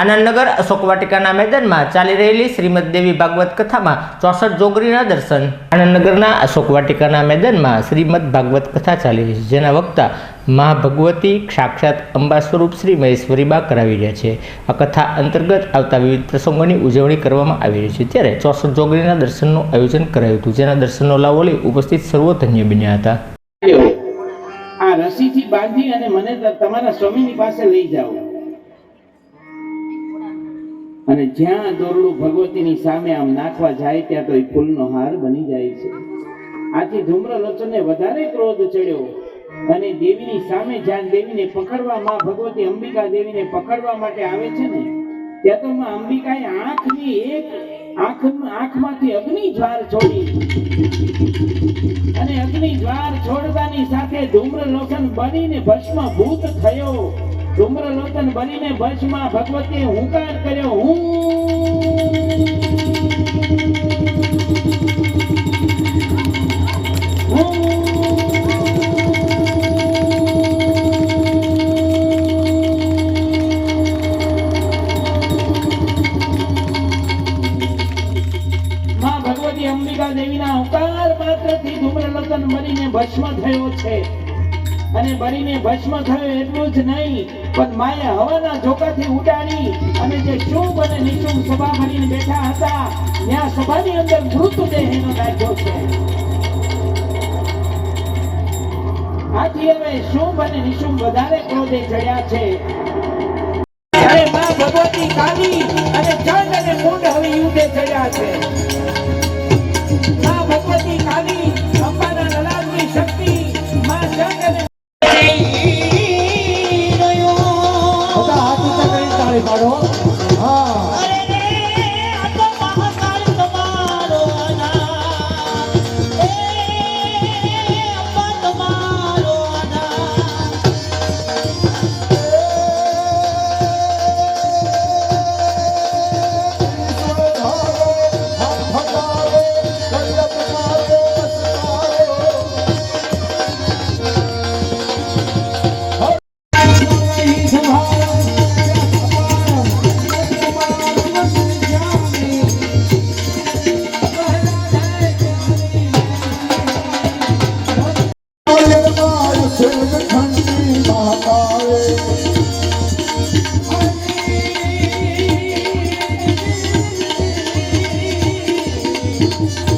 આનંદનગર અશોક વાટિકાના મેદાનમાં ચાલી રહેલી શ્રીમદ દેવી ભાગવત કથામાં ચોસઠ જોગરીના દર્શન. આનંદનગરના અશોક વાટિકાના મેદાનમાં શ્રીમદ ભાગવત કથા ચાલી રહી છે. જેના વક્તા મા ભગવતી સાક્ષાત અંબા સ્વરૂપ શ્રી મહેશ્વરીબા કરાવી રહ્યા છે. આ કથા અંતર્ગત આવતા વિવિધ પ્રસંગોની ઉજવણી કરવામાં આવી રહી છે. ત્યારે ચોસઠ જોગરીના દર્શનનું આયોજન કરાયું હતું. જેના દર્શનનો લાવો લઈ ઉપસ્થિત સર્વો ધન્ય બન્યા હતા. આ રસીથી બાંધી અને મને તમારા સ્વામીની પાસે લઈ જાઓ. અને જ્યાં દોરડું ભગવતીની સામે આમ નાખવા જાય ત્યાં તો એ ફૂલનો હાર બની જાય છે. આથી ધૂમ્રલોચનને વધારે ક્રોધ ચડ્યો. અને દેવીની સામે જ્યાં દેવીને પકડવા માં ભગવતી અંબિકા દેવીને પકડવા માટે આવે છે ને, ત્યાં તો માં અંબિકાએ આંખની એક આંખ આંખમાંથી અગ્નિ જ્વાર છોડી અને અગ્નિ જ્વાર છોડવાની સાથે ધૂમ્રલોચન બનીને ભસ્મભૂત થયો. ધૂમ્રલોચન બનીને ભસ્મમાં ભગવતીએ હુંકાર કર્યો હું. ભગવતી ભસ્મ થયો છે. અને બનીને ભસ્મ થયો એટલું જ નહીં. પણ માએ હવાના ઝોકાથી ઉડાડી અને જે શુભ અને નિશુભ સભા ભરીને બેઠા હતા, ત્યાં સભાની અંદર મૃતદેહનો રાખ્યો છે. આથી હવે શુભ અને નિશુભ વધારે ક્રોધે ચડ્યા છે. અરે માં ભગવતી કાલી અને ચંડ અને મુંડ હવે યુદ્ધે ચડ્યા છે. Thank you.